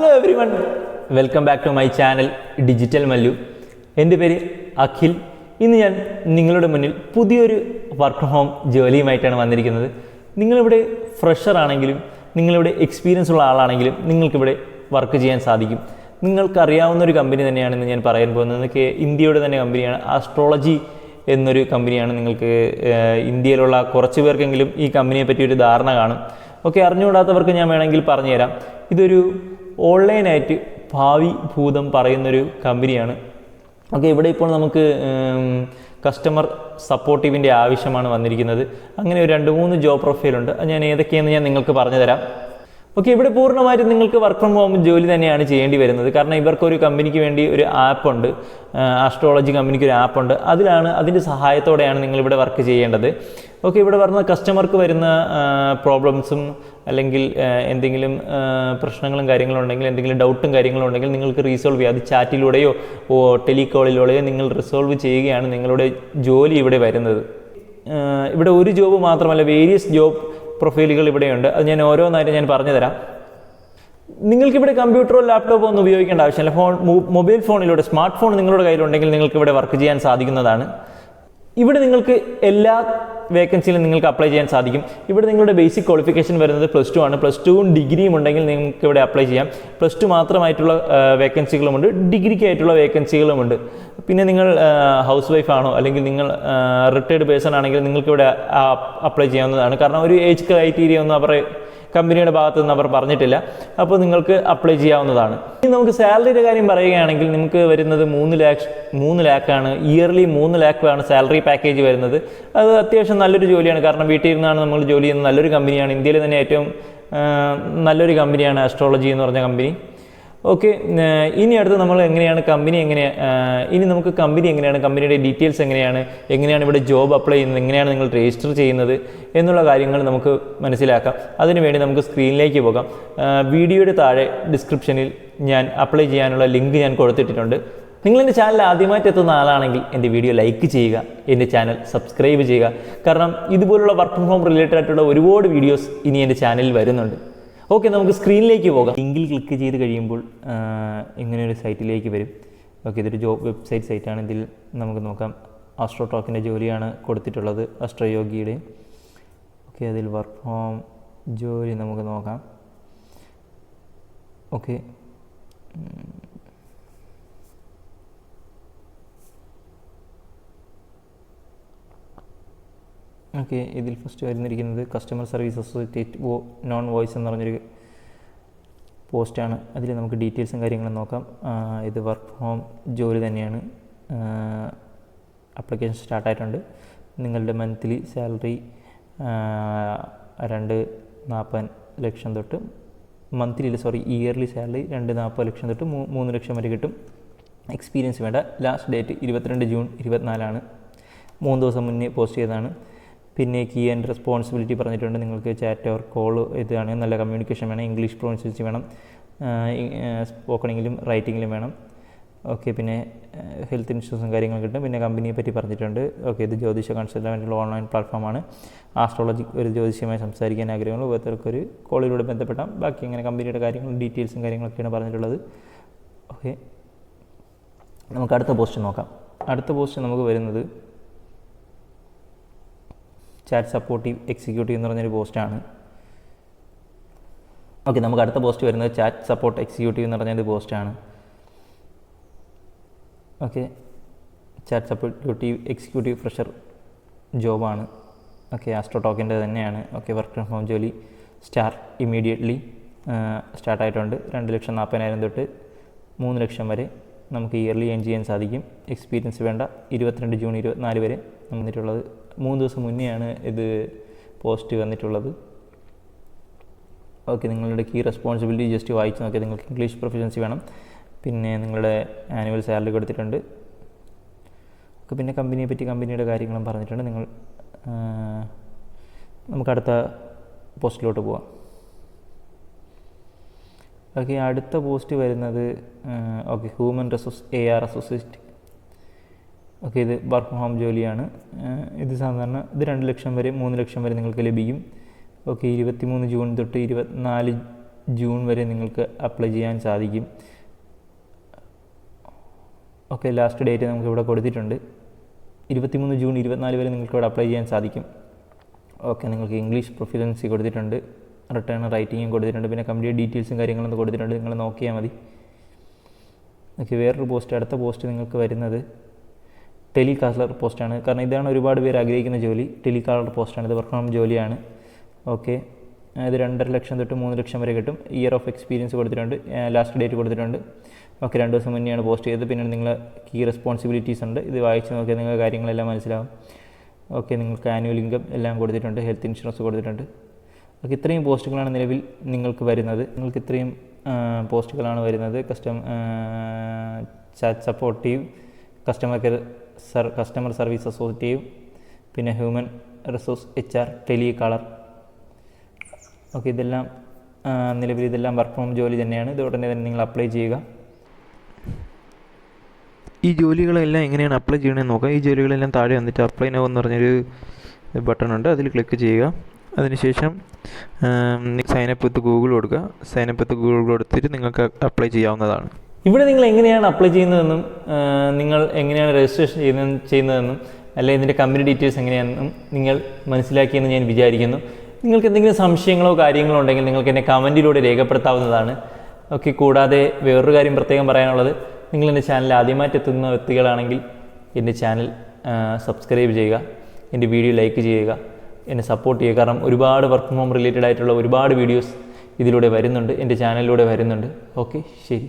Hello everyone welcome back to my channel digital Mallu എന്റെ പേര് അഖിൽ. ഇന്ന് ഞാൻ നിങ്ങളുടെ മുന്നിൽ പുതിയൊരു വർക്ക് ഹോം ജോലിയുമായിട്ടാണ് വന്നിരിക്കുന്നത്. നിങ്ങളിവിടെ ഫ്രഷർ ആണെങ്കിലും നിങ്ങളിവിടെ എക്സ്പീരിയൻസ് ഉള്ള ആളാണെങ്കിലും നിങ്ങൾക്കിവിടെ വർക്ക് ചെയ്യാൻ സാധിക്കും. നിങ്ങൾക്കറിയാവുന്ന ഒരു കമ്പനി തന്നെയാണെന്ന് ഞാൻ പറയാൻ പോകുന്നത്. കെ ഇന്ത്യയുടെ തന്നെ കമ്പനിയാണ് ആസ്ട്രോളജി എന്നൊരു കമ്പനിയാണ് നിങ്ങൾക്ക് ഇന്ത്യയിലുള്ള കുറച്ച് പേർക്കെങ്കിലും ഈ കമ്പനിയെ പറ്റി ഒരു ധാരണ കാണും. ഓക്കെ അറിഞ്ഞുകൂടാത്തവർക്ക് ഞാൻ വേണമെങ്കിൽ പറഞ്ഞുതരാം. ഇതൊരു ഓൺലൈനായിട്ട് ഭാവി ഭൂതം പറയുന്നൊരു കമ്പനിയാണ്. ഓക്കെ ഇവിടെ ഇപ്പോൾ നമുക്ക് കസ്റ്റമർ സപ്പോർട്ടീവിന്റെ ആവശ്യമാണ് വന്നിരിക്കുന്നത്. അങ്ങനെ ഒരു രണ്ട് മൂന്ന് ജോബ് പ്രൊഫൈലുണ്ട് ഞാൻ ഏതൊക്കെയെന്ന് ഞാൻ നിങ്ങൾക്ക് പറഞ്ഞു തരാം ഓക്കെ ഇവിടെ പൂർണമായിട്ടും നിങ്ങൾക്ക് വർക്ക് ഫ്രം ഹോം ജോലി തന്നെയാണ് ചെയ്യേണ്ടി വരുന്നത്. കാരണം ഇവർക്കൊരു കമ്പനിക്ക് വേണ്ടി ഒരു ആപ്പുണ്ട് ആസ്ട്രോളജി കമ്പനിക്ക് ഒരു ആപ്പുണ്ട് അതിലാണ് അതിന്റെ സഹായത്തോടെയാണ് നിങ്ങൾ ഇവിടെ വർക്ക് ചെയ്യേണ്ടത്. ഓക്കെ ഇവിടെ വരുന്ന കസ്റ്റമർക്ക് വരുന്ന പ്രോബ്ലംസും അല്ലെങ്കിൽ എന്തെങ്കിലും പ്രശ്നങ്ങളും കാര്യങ്ങളും ഉണ്ടെങ്കിൽ എന്തെങ്കിലും ഡൗട്ടും കാര്യങ്ങളും ഉണ്ടെങ്കിൽ നിങ്ങൾക്ക് റീസോൾവ് ചെയ്യാം. അത് ചാറ്റിലൂടെയോ ടെലികോളിലൂടെയോ നിങ്ങൾ റിസോൾവ് ചെയ്യുകയാണ് നിങ്ങളുടെ ജോലി ഇവിടെ വരുന്നത്. ഇവിടെ ഒരു ജോബ് മാത്രമല്ല വേരിയസ് ജോബ് പ്രൊഫൈലുകൾ ഇവിടെയുണ്ട്. അത് ഞാൻ ഓരോന്നായിട്ട് ഞാൻ പറഞ്ഞു തരാം നിങ്ങൾക്കിവിടെ കമ്പ്യൂട്ടറോ ലാപ്ടോപ്പോ ഒന്നും ഉപയോഗിക്കേണ്ട ആവശ്യമില്ല. ഫോൺ മൊബൈൽ ഫോണിലൂടെ സ്മാർട്ട് ഫോൺ നിങ്ങളുടെ കയ്യിലുണ്ടെങ്കിൽ നിങ്ങൾക്ക് ഇവിടെ വർക്ക് ചെയ്യാൻ സാധിക്കുന്നതാണ്. ഇവിടെ നിങ്ങൾക്ക് എല്ലാ വേക്കൻസിയിലും നിങ്ങൾക്ക് അപ്ലൈ ചെയ്യാൻ സാധിക്കും. ഇവിടെ നിങ്ങളുടെ ബേസിക് ക്വാളിഫിക്കേഷൻ വരുന്നത് പ്ലസ് ടു ആണ്. പ്ലസ് ടുവും ഡിഗ്രിയും ഉണ്ടെങ്കിൽ നിങ്ങൾക്ക് ഇവിടെ അപ്ലൈ ചെയ്യാം. പ്ലസ് ടു മാത്രമായിട്ടുള്ള വേക്കൻസികളുമുണ്ട് ഡിഗ്രിക്കായിട്ടുള്ള വേക്കൻസികളുമുണ്ട് പിന്നെ നിങ്ങൾ ഹൗസ് വൈഫ് ആണോ? അല്ലെങ്കിൽ നിങ്ങൾ റിട്ടയർഡ് പേഴ്സൺ ആണെങ്കിൽ നിങ്ങൾക്ക് ഇവിടെ അപ്ലൈ ചെയ്യാവുന്നതാണ്. കാരണം ഒരു ഏജ് ക്രൈറ്റീരിയ ഒന്നും അവരുടെ കമ്പനിയുടെ ഭാഗത്തു നിന്ന് അവർ പറഞ്ഞിട്ടില്ല. അപ്പോൾ നിങ്ങൾക്ക് അപ്ലൈ ചെയ്യാവുന്നതാണ്. ഇനി നമുക്ക് സാലറിയുടെ കാര്യം പറയുകയാണെങ്കിൽ നിങ്ങൾക്ക് വരുന്നത് മൂന്ന് ലാക്ക് മൂന്ന് ലാക്കാണ്. ഇയർലി മൂന്ന് ലാക്കാണ് സാലറി പാക്കേജ് വരുന്നത്. അത് അത്യാവശ്യം നല്ലൊരു ജോലിയാണ്. കാരണം വീട്ടിൽ ഇരുന്നാണ് നമ്മൾ ജോലി ചെയ്യുന്ന നല്ലൊരു കമ്പനിയാണ്. ഇന്ത്യയിൽ തന്നെ ഏറ്റവും നല്ലൊരു കമ്പനിയാണ് ആസ്ട്രോളജി എന്ന് പറഞ്ഞ കമ്പനി. ഓക്കെ ഇനി അടുത്ത് നമ്മൾ എങ്ങനെയാണ് കമ്പനി എങ്ങനെ ഇനി നമുക്ക് കമ്പനി എങ്ങനെയാണ് കമ്പനിയുടെ ഡീറ്റെയിൽസ് എങ്ങനെയാണ് എങ്ങനെയാണ് ഇവിടെ ജോബ് അപ്ലൈ ചെയ്യുന്നത് എങ്ങനെയാണ് നിങ്ങൾ രജിസ്റ്റർ ചെയ്യുന്നത് എന്നുള്ള കാര്യങ്ങൾ നമുക്ക് മനസ്സിലാക്കാം. അതിനുവേണ്ടി നമുക്ക് സ്ക്രീനിലേക്ക് പോകാം. വീഡിയോയുടെ താഴെ ഡിസ്ക്രിപ്ഷനിൽ ഞാൻ അപ്ലൈ ചെയ്യാനുള്ള ലിങ്ക് ഞാൻ കൊടുത്തിട്ടുണ്ട് നിങ്ങൾ എന്റെ ചാനൽ ആദ്യമായിട്ട് എത്തുന്ന ആളാണെങ്കിൽ എന്റെ വീഡിയോ ലൈക്ക് ചെയ്യുക എന്റെ ചാനൽ സബ്സ്ക്രൈബ് ചെയ്യുക. കാരണം ഇതുപോലുള്ള വർക്ക് ഫ്രം ഹോം റിലേറ്റഡ് ആയിട്ടുള്ള ഒരുപാട് വീഡിയോസ് ഇനി എന്റെ ചാനലിൽ വരുന്നുണ്ട്. ഓക്കെ നമുക്ക് സ്ക്രീനിലേക്ക് പോകാം. ലിങ്കിൽ ക്ലിക്ക് ചെയ്ത് കഴിയുമ്പോൾ ഇങ്ങനെ ഒരു സൈറ്റിലേക്ക് വരും. ഓക്കെ ഇതൊരു ജോബ് വെബ്സൈറ്റ് സൈറ്റാണ്. ഇതിൽ നമുക്ക് നോക്കാം. ആസ്ട്രോ ടോക്കിന്റെ ജോലിയാണ് കൊടുത്തിട്ടുള്ളത് അസ്ട്രോയോഗിയുടെ ഓക്കെ അതിൽ വർക്ക് ഫ്രോം ജോലി നമുക്ക് നോക്കാം. ഓക്കെ ഓക്കെ ഇതിൽ ഫസ്റ്റ് വരുന്നിരിക്കുന്നത് കസ്റ്റമർ സർവീസ് അസോസിയേറ്റ് വോ നോൺ വോയിസ് എന്ന് പറഞ്ഞൊരു പോസ്റ്റാണ് അതിൽ നമുക്ക് ഡീറ്റെയിൽസും കാര്യങ്ങളും നോക്കാം. ഇത് വർക്ക് ഹോം ജോലി തന്നെയാണ്. അപ്ലിക്കേഷൻ സ്റ്റാർട്ടായിട്ടുണ്ട് നിങ്ങളുടെ മന്ത്ലി സാലറി രണ്ട് നാൽപ്പത് ലക്ഷം തൊട്ട് മന്ത്ലി സോറി ഇയർലി സാലറി രണ്ട് നാൽപ്പത് ലക്ഷം തൊട്ട് മൂന്ന് ലക്ഷം വരെ കിട്ടും. എക്സ്പീരിയൻസ് വേണ്ട. ലാസ്റ്റ് ഡേറ്റ് ഇരുപത്തിരണ്ട് ജൂൺ ഇരുപത്തിനാലാണ്. മൂന്ന് ദിവസം മുന്നേ പോസ്റ്റ് ചെയ്തതാണ്. പിന്നെ കീ ആൻഡ് റെസ്പോൺസിബിലിറ്റി പറഞ്ഞിട്ടുണ്ട്. നിങ്ങൾക്ക് ചാറ്റ് ഓർ കോൾ ഇതാണ് നല്ല കമ്മ്യൂണിക്കേഷൻ വേണം. ഇംഗ്ലീഷ് പ്രൊണൗൺസിയേഷൻ വേണം. സ്പോക്കണെങ്കിലും റൈറ്റിങ്ങിലും വേണം. ഓക്കെ പിന്നെ ഹെൽത്ത് ഇൻഷുറൻസും കാര്യങ്ങളും കിട്ടും. പിന്നെ കമ്പനിയെ പറ്റി പറഞ്ഞിട്ടുണ്ട്. ഓക്കെ ഇത് ജ്യോതിഷ കൺസൾട്ടന്റുള്ള ഓൺലൈൻ പ്ലാറ്റ്ഫോമാണ് ആസ്ട്രോളജി ഒരു ജ്യോതിഷയുമായി സംസാരിക്കാൻ ആഗ്രഹമുള്ള. ഓരോരുത്തർക്കൊരു കോളിലൂടെ ബന്ധപ്പെട്ടാം ബാക്കി ഇങ്ങനെ കമ്പനിയുടെ കാര്യങ്ങളും ഡീറ്റെയിൽസും കാര്യങ്ങളൊക്കെയാണ് പറഞ്ഞിട്ടുള്ളത്. ഓക്കെ നമുക്ക് അടുത്ത പോസ്റ്റ് നോക്കാം. അടുത്ത പോസ്റ്റ് നമുക്ക് വരുന്നത് ചാറ്റ് സപ്പോർട്ടീവ് എക്സിക്യൂട്ടീവ് എന്ന് പറഞ്ഞൊരു പോസ്റ്റാണ്. ഓക്കെ നമുക്ക് അടുത്ത പോസ്റ്റ് വരുന്നത് ചാറ്റ് സപ്പോർട്ട് എക്സിക്യൂട്ടീവ് എന്ന് പറഞ്ഞൊരു പോസ്റ്റാണ്. Okay chat supportive executive fresher ജോബാണ്. Okay Astro ടോക്കിന്റെ തന്നെയാണ്. ഓക്കെ വർക്ക് ഫ്രം ഹോം ജോലി സ്റ്റാർ ഇമ്മീഡിയറ്റ്ലി സ്റ്റാർട്ടായിട്ടുണ്ട് രണ്ട് ലക്ഷം നാൽപ്പതിനായിരം തൊട്ട് മൂന്ന് ലക്ഷം വരെ നമുക്ക് ഇയർലി ഏൺ ചെയ്യാൻ സാധിക്കും. എക്സ്പീരിയൻസ് വേണ്ട. ഇരുപത്തിരണ്ട് ജൂൺ ഇരുപത്തിനാല് വരെ വന്നിട്ടുള്ളത് മൂന്ന് ദിവസം മുന്നെയാണ് ഇത് പോസ്റ്റ് വന്നിട്ടുള്ളത്. ഓക്കെ നിങ്ങളുടെ കീ റെസ്പോൺസിബിലിറ്റി ജസ്റ്റ് വായിച്ച് നോക്കിയാൽ നിങ്ങൾക്ക് ഇംഗ്ലീഷ് പ്രൊഫഷൻസി വേണം. പിന്നെ നിങ്ങളുടെ ആനുവൽ സാലറി കൊടുത്തിട്ടുണ്ട്. ഓക്കെ പിന്നെ കമ്പനിയെ പറ്റി കമ്പനിയുടെ കാര്യങ്ങളും പറഞ്ഞിട്ടുണ്ട്. നിങ്ങൾ നമുക്ക് അടുത്ത പോസ്റ്റിലോട്ട് പോവാം. ഓക്കെ അടുത്ത പോസ്റ്റ് വരുന്നത് okay human resource A R associate okay ഇത് വർക്ക് ഫ്രം ഹോം ജോലിയാണ് ഇത് സാധാരണ ഇത് രണ്ട് ലക്ഷം വരെ മൂന്ന് ലക്ഷം വരെ നിങ്ങൾക്ക് ലഭിക്കും. ഓക്കെ ഇരുപത്തി മൂന്ന് ജൂൺ തൊട്ട് ഇരുപത്തിനാല് ജൂൺ വരെ നിങ്ങൾക്ക് അപ്ലൈ ചെയ്യാൻ സാധിക്കും. ഓക്കെ ലാസ്റ്റ് ഡേറ്റ് നമുക്ക് ഇവിടെ കൊടുത്തിട്ടുണ്ട്. ഇരുപത്തിമൂന്ന് ജൂൺ ഇരുപത്തിനാല് വരെ നിങ്ങൾക്ക് ഇവിടെ അപ്ലൈ ചെയ്യാൻ സാധിക്കും. ഓക്കെ നിങ്ങൾക്ക് ഇംഗ്ലീഷ് പ്രൊഫിഷ്യൻസി കൊടുത്തിട്ടുണ്ട്. റിട്ടേൺ റൈറ്റിങ്ങും കൊടുത്തിട്ടുണ്ട്. പിന്നെ കമ്പനിയുടെ ഡീറ്റെയിൽസും കാര്യങ്ങളും കൊടുത്തിട്ടുണ്ട്. നിങ്ങൾ നോക്കിയാൽ മതി. ഓക്കെ വേറൊരു പോസ്റ്റ് അടുത്ത പോസ്റ്റ് നിങ്ങൾക്ക് വരുന്നത് ടെലികാളർ പോസ്റ്റാണ്. കാരണം ഇതാണ് ഒരുപാട് പേര് ആഗ്രഹിക്കുന്ന ജോലി. ടെലികാളർ പോസ്റ്റാണ്. ഇത് വർക്ക് ഫ്രം ജോലിയാണ്. ഓക്കെ ഇത് രണ്ടര ലക്ഷം തൊട്ട് മൂന്ന് ലക്ഷം വരെ കിട്ടും. ഇയർ ഓഫ് എക്സ്പീരിയൻസ് കൊടുത്തിട്ടുണ്ട്. ലാസ്റ്റ് ഡേറ്റ് കൊടുത്തിട്ടുണ്ട്. ഓക്കെ രണ്ട് ദിവസം മുന്നെയാണ് പോസ്റ്റ് ചെയ്തത്. പിന്നെ നിങ്ങൾ കീ റെസ്പോൺസിബിലിറ്റീസ് ഉണ്ട്. ഇത് വായിച്ച് നോക്കിയാൽ നിങ്ങൾക്ക് കാര്യങ്ങളെല്ലാം മനസ്സിലാവും. ഓക്കെ നിങ്ങൾക്ക് ആനുവൽ ഇൻകം എല്ലാം കൊടുത്തിട്ടുണ്ട്. ഹെൽത്ത് ഇൻഷുറൻസ് കൊടുത്തിട്ടുണ്ട്. ഓക്കെ ഇത്രയും പോസ്റ്റുകളാണ് നിലവിൽ നിങ്ങൾക്ക് വരുന്നത്. നിങ്ങൾക്ക് ഇത്രയും പോസ്റ്റുകളാണ് വരുന്നത്. Custom supportive customer care sir customer service associative പിന്നെ human resource H R telecaller okay ഇതെല്ലാം നിലവിൽ ഇതെല്ലാം വർക്ക് ഫ്രോം ജോലി തന്നെയാണ്. ഇത് ഉടനെ തന്നെ നിങ്ങൾ അപ്ലൈ ചെയ്യുക. ഈ ജോലികളെല്ലാം എങ്ങനെയാണ് അപ്ലൈ ചെയ്യണമെന്ന് നോക്കുക ഈ ജോലികളെല്ലാം താഴെ വന്നിട്ട് അപ്ലൈ നോ എന്ന് പറഞ്ഞൊരു ബട്ടൺ ഉണ്ട്. അതിൽ ക്ലിക്ക് ചെയ്യുക. അതിനുശേഷം സൈനപ്പ് വിത്ത് ഗൂഗിൾ കൊടുക്കുക. സൈനപ്പ് വിത്ത് ഗൂഗിൾ കൊടുത്തിട്ട് നിങ്ങൾക്ക് അപ്ലൈ ചെയ്യാവുന്നതാണ്. ഇവിടെ നിങ്ങൾ എങ്ങനെയാണ് അപ്ലൈ ചെയ്യുന്നതെന്നും നിങ്ങൾ എങ്ങനെയാണ് രജിസ്ട്രേഷൻ ചെയ്യുന്ന ചെയ്യുന്നതെന്നും അല്ലെങ്കിൽ ഇതിന്റെ കമ്പനി ഡീറ്റെയിൽസ് എങ്ങനെയാണെന്നും നിങ്ങൾ മനസ്സിലാക്കിയെന്ന് ഞാൻ വിചാരിക്കുന്നു. നിങ്ങൾക്ക് എന്തെങ്കിലും സംശയങ്ങളോ കാര്യങ്ങളോ ഉണ്ടെങ്കിൽ നിങ്ങൾക്ക് എന്നെ കമന്റിലൂടെ രേഖപ്പെടുത്താവുന്നതാണ്. ഓക്കെ കൂടാതെ വേറൊരു കാര്യം പ്രത്യേകം പറയാനുള്ളത്. നിങ്ങൾ എന്റെ ചാനൽ ആദ്യമായിട്ട് എത്തുന്ന വ്യക്തികളാണെങ്കിൽ എന്റെ ചാനൽ സബ്സ്ക്രൈബ് ചെയ്യുക. എന്റെ വീഡിയോ ലൈക്ക് ചെയ്യുക. എന്നെ സപ്പോർട്ട് ചെയ്യുക. കാരണം ഒരുപാട് വർക്ക് ഫ്രം ഹോം റിലേറ്റഡ് ആയിട്ടുള്ള ഒരുപാട് വീഡിയോസ് ഇതിലൂടെ വരുന്നുണ്ട്. എന്റെ ചാനലിലൂടെ വരുന്നുണ്ട്. ഓക്കെ ശരി.